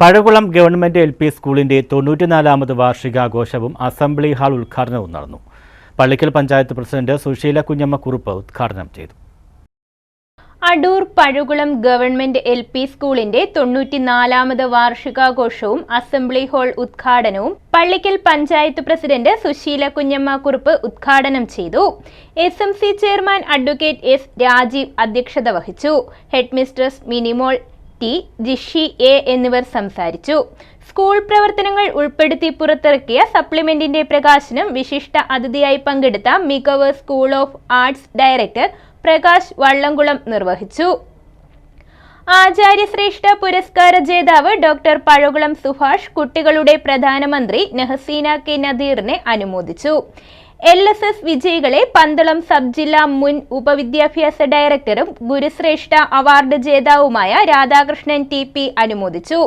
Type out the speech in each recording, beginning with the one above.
Pazhakulam government L P സ്കൂളിന്റെ തൊണ്ണൂറ്റിനാലാമത് വാർഷികാഘോഷവും അസംബ്ലി ഹാൾ ഉദ്ഘാടനവും നടന്നു. പള്ളിക്കൽ പഞ്ചായത്ത് പ്രസിഡന്റ് സുശീല കുഞ്ഞമ്മ കുറുപ്പ് ഉദ്ഘാടനം ചെയ്തു. Adoor Pazhakulam government L P സ്കൂളിന്റെ തൊണ്ണൂറ്റിനാലാമത് വാർഷികാഘോഷവും അസംബ്ലി ഹാൾ ഉദ്ഘാടനവും പള്ളിക്കൽ പഞ്ചായത്ത് പ്രസിഡന്റ് സുശീല കുഞ്ഞമ്മ കുറുപ്പ് ഉദ്ഘാടനം ചെയ്തു. S M C chairman advocate S Rajeev അധ്യക്ഷത വഹിച്ചു. Headmistress Minimol T Jishi A എന്നിവർ സംസാരിച്ചു. സ്കൂൾ പ്രവർത്തനങ്ങൾ ഉൾപ്പെടുത്തി പുറത്തിറക്കിയ സപ്ലിമെന്റിന്റെ പ്രകാശനം വിശിഷ്ട അതിഥിയായി പങ്കെടുത്ത Mikavu school of arts director Prakash Vallamkulam നിർവഹിച്ചു. ആചാര്യശ്രേഷ്ഠ പുരസ്കാര ജേതാവ് ഡോക്ടർ പഴകുളം സുഭാഷ് കുട്ടികളുടെ പ്രധാനമന്ത്രി നെഹസീന കെ. നദീറിനെ അനുമോദിച്ചു. എൽ എസ് എസ് വിജയികളെ പന്തളം സബ് ജില്ലാ മുൻ ഉപവിദ്യാഭ്യാസ ഡയറക്ടറും ഗുരുശ്രേഷ്ഠ അവാർഡ് ജേതാവുമായ രാധാകൃഷ്ണൻ ടി പി അനുമോദിച്ചു.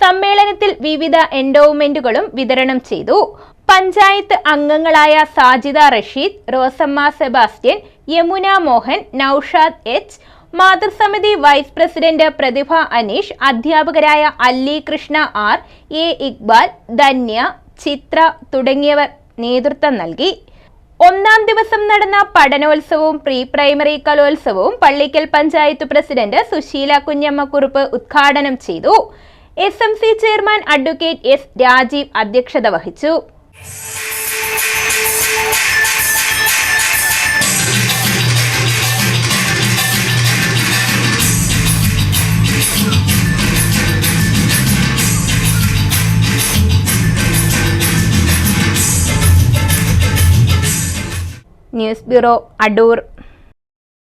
സമ്മേളനത്തിൽ വിവിധ എൻഡോവ്മെന്റുകളും വിതരണം ചെയ്തു. പഞ്ചായത്ത് അംഗങ്ങളായ സാജിദ റഷീദ് റോസമ്മ സെബാസ്റ്റ്യൻ യമുന മോഹൻ നൌഷാദ് എച്ച് മാതൃസമിതി വൈസ് പ്രസിഡന്റ് പ്രതിഭ അനീഷ് അധ്യാപകരായ അല്ലി കൃഷ്ണ ആർ എ ഇക്ബാൽ ധന്യ ചിത്ര തുടങ്ങിയവർ നേതൃത്വം നൽകി. ഒന്നാം ദിവസം നടന്ന പഠനോത്സവവും പ്രീ പ്രൈമറി കലോത്സവവും പള്ളിക്കൽ പഞ്ചായത്ത് പ്രസിഡന്റ് സുശീല കുഞ്ഞമ്മ കുറുപ്പ് ഉദ്ഘാടനം ചെയ്തു. S M C chairman advocate S Rajeev അധ്യക്ഷത വഹിച്ചു. News bureau Adoor